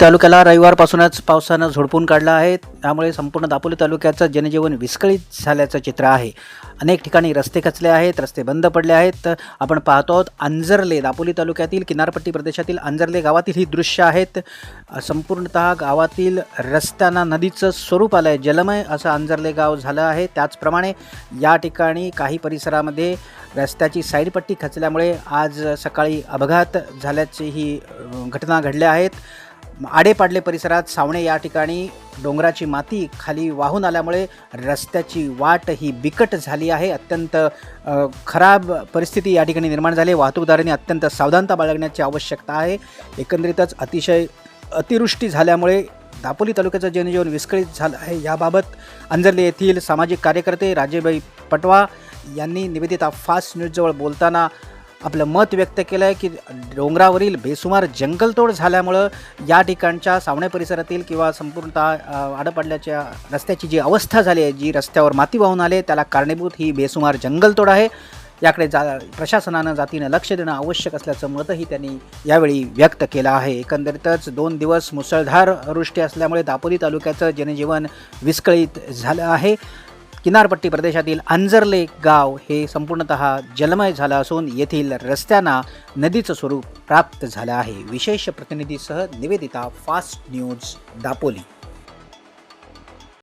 तालुक्याला रविवारपासूनच पावसानं झोडपून काढलं आहे. त्यामुळे संपूर्ण दापोली तालुक्याचं जनजीवन विस्कळीत झाल्याचं चित्र आहे. अनेक ठिकाणी रस्ते खचले आहेत रस्ते बंद पडले आहेत. आपण पाहतो आहोत अंजरले दापोली तालुक्यातील किनारपट्टी प्रदेशातील अंजरले गावातील ही दृश्य आहेत. संपूर्णतः गावातील रस्त्यांना नदीचं स्वरूप आलं आहे जलमय असं अंजरले गाव झालं आहे. त्याचप्रमाणे या ठिकाणी काही परिसरामध्ये रस्त्याची साईडपट्टी खचल्यामुळे आज सकाळी अपघात झाल्याची ही घटना घडल्या आहेत. आडेपाडले परिसरात सावणे या ठिकाणी डोंगराची माती खाली वाहून आल्यामुळे रस्त्याची वाट ही बिकट झाली आहे. अत्यंत खराब परिस्थिती या ठिकाणी निर्माण झाली आहे. वाहतूकदारांनी अत्यंत सावधानता बाळगण्याची आवश्यकता आहे. एकंदरीतच अतिशय अतिवृष्टी झाल्यामुळे दापोली तालुक्याचं जनजीवन विस्कळीत झालं आहे. याबाबत अंजर्ले येथील सामाजिक कार्यकर्ते राजेबाई पटवा यांनी निवेदिता फास्ट न्यूजजवळ बोलताना आपलं मत व्यक्त केलं आहे की डोंगरावरील बेसुमार जंगलतोड झाल्यामुळं या ठिकाणच्या सावणे परिसरातील किंवा संपूर्णतः आडपडल्याच्या रस्त्याची जी अवस्था झाली आहे जी रस्त्यावर माती वाहून आले त्याला कारणीभूत ही बेसुमार जंगलतोड आहे. याकडे जा प्रशासनानं जातीनं लक्ष देणं आवश्यक असल्याचं मतही त्यांनी यावेळी व्यक्त केलं आहे. एकंदरीतच दोन दिवस मुसळधार वृष्टी असल्यामुळे दापोली तालुक्याचं जनजीवन विस्कळीत झालं आहे. किनारपट्टी प्रदेशातील अंजरले गाव हे संपूर्णतः जलमय झालं असून येथील रस्त्यांना नदीचं स्वरूप प्राप्त झालं आहे. विशेष प्रतिनिधीसह निवेदिता फास्ट न्यूज दापोली.